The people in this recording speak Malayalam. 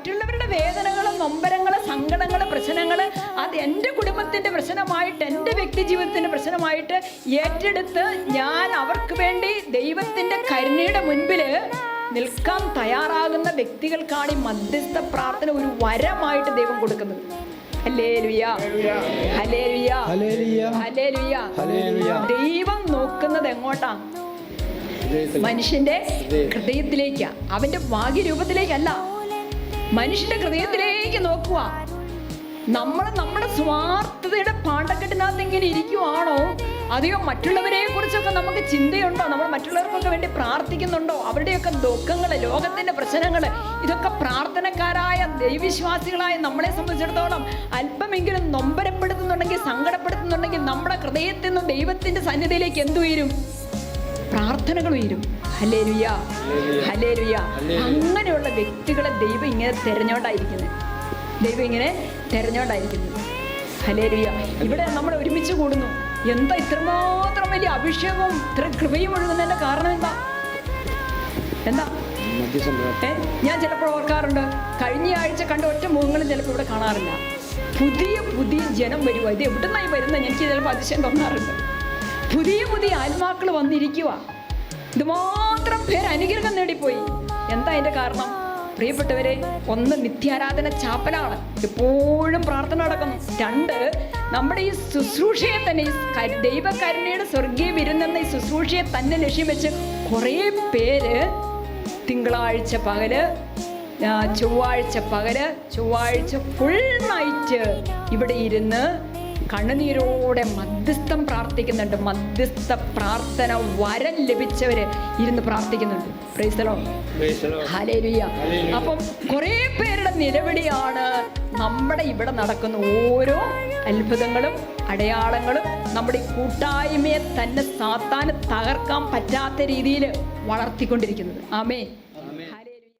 മറ്റുള്ളവരുടെ വേദനകളും നൊമ്പരങ്ങളും സങ്കടങ്ങൾ പ്രശ്നങ്ങൾ അത് എന്റെ കുടുംബത്തിന്റെ പ്രശ്നമായിട്ട് എന്റെ വ്യക്തി ജീവിതത്തിന്റെ പ്രശ്നമായിട്ട് ഏറ്റെടുത്ത് ഞാൻ അവർക്ക് വേണ്ടി ദൈവത്തിന്റെ കരുണയുടെ മുൻപിൽ നിൽക്കാൻ തയ്യാറാകുന്ന വ്യക്തികൾക്കാണ് ഈ മധ്യസ്ഥ പ്രാർത്ഥന ഒരു വരമായിട്ട് ദൈവം കൊടുക്കുന്നത്. ദൈവം നോക്കുന്നത് എങ്ങോട്ടാ? മനുഷ്യന്റെ ഹൃദയത്തിലേക്കാ. അവന്റെ ഭാഗ്യരൂപത്തിലേക്കല്ല. മനുഷ്യന്റെ ഹൃദയത്തിലേക്ക് നോക്കുക. നമ്മൾ നമ്മുടെ സ്വാർത്ഥതയുടെ പാണ്ടക്കെട്ടിനകത്ത് ഇങ്ങനെ ഇരിക്കുവാണോ? അതെയോ മറ്റുള്ളവരെ കുറിച്ചൊക്കെ നമുക്ക് ചിന്തയുണ്ടോ? നമ്മൾ മറ്റുള്ളവർക്കൊക്കെ വേണ്ടി പ്രാർത്ഥിക്കുന്നുണ്ടോ? അവരുടെയൊക്കെ ദുഃഖങ്ങൾ ലോകത്തിന്റെ പ്രശ്നങ്ങൾ ഇതൊക്കെ പ്രാർത്ഥനക്കാരായ ദൈവവിശ്വാസികളായ നമ്മളെ സംബന്ധിച്ചിടത്തോളം അല്പമെങ്കിലും നൊമ്പരപ്പെടുത്തുന്നുണ്ടെങ്കിൽ സങ്കടപ്പെടുത്തുന്നുണ്ടെങ്കിൽ നമ്മുടെ ഹൃദയത്തിൽ നിന്ന് ദൈവത്തിന്റെ സന്നിധിയിലേക്ക് എന്തു ഉയരും? പ്രാർത്ഥനകൾ ഉയരും. ഹലേലുയ ഹലേലുയ അങ്ങനെയുള്ള വ്യക്തികളെ ദൈവം ഇങ്ങനെ തിരഞ്ഞോണ്ടായിരിക്കുന്നത് ദൈവം ഇങ്ങനെ തിരഞ്ഞോണ്ടായിരിക്കുന്നത് ഹലേലിയ ഇവിടെ നമ്മൾ ഒരുമിച്ച് കൂടുന്നു. എന്താ ഇത്രമാത്രം വലിയ അഭിഷേകവും ഇത്ര കൃപയും ഒഴുകുന്നതിന്റെ കാരണം എന്താ? എന്താ. ഞാൻ ചിലപ്പോൾ ഓർക്കാറുണ്ട് കഴിഞ്ഞ ആഴ്ച കണ്ട ഒറ്റ മുഖങ്ങളും ചിലപ്പോൾ ഇവിടെ കാണാറില്ല. പുതിയ പുതിയ ജനം വരുക ഇത് എവിടുന്നായി വരുന്നത് എനിക്ക് ചിലപ്പോൾ അതിശയം തോന്നാറുണ്ട്. പുതിയ പുതിയ ആത്മാക്കൾ വന്നിരിക്കുക ഇതുമാത്രം പേര് അനുഗ്രഹം നേടിപ്പോയി. എന്താ അതിന്റെ കാരണം? പ്രിയപ്പെട്ടവരെ ഒന്ന് നിത്യാരാധന ചാപ്പലാണ്. എപ്പോഴും പ്രാർത്ഥന നടക്കുന്നു. രണ്ട് നമ്മുടെ ഈ ശുശ്രൂഷയെ തന്നെ ഈ ദൈവകരുണയുടെ സ്വർഗീയ വിരുന്നെന്ന ഈ ശുശ്രൂഷയെ തന്നെ ലക്ഷ്യം വെച്ച് കുറേ പേര് തിങ്കളാഴ്ച പകൽ ചൊവ്വാഴ്ച പകൽ ചൊവ്വാഴ്ച ഫുൾ നൈറ്റ് ഇവിടെ ഇരുന്ന് കണ്ണുനീരോടെ മധ്യസ്ഥം പ്രാർത്ഥിക്കുന്നുണ്ട്. മധ്യസ്ഥ പ്രാർത്ഥന വരം ലഭിച്ചവര് ഇരുന്ന് പ്രാർത്ഥിക്കുന്നുണ്ട്. പ്രൈസലോ ഹലേലുയ അപ്പം കുറേ പേരുടെ നിലവിളിയാണ് നമ്മുടെ ഇവിടെ നടക്കുന്ന ഓരോ അത്ഭുതങ്ങളും അടയാളങ്ങളും നമ്മുടെ ഈ കൂട്ടായ്മയെ തന്നെ സാത്താന് തകർക്കാൻ പറ്റാത്ത രീതിയിൽ വളർത്തിക്കൊണ്ടിരിക്കുന്നത്. ആമേ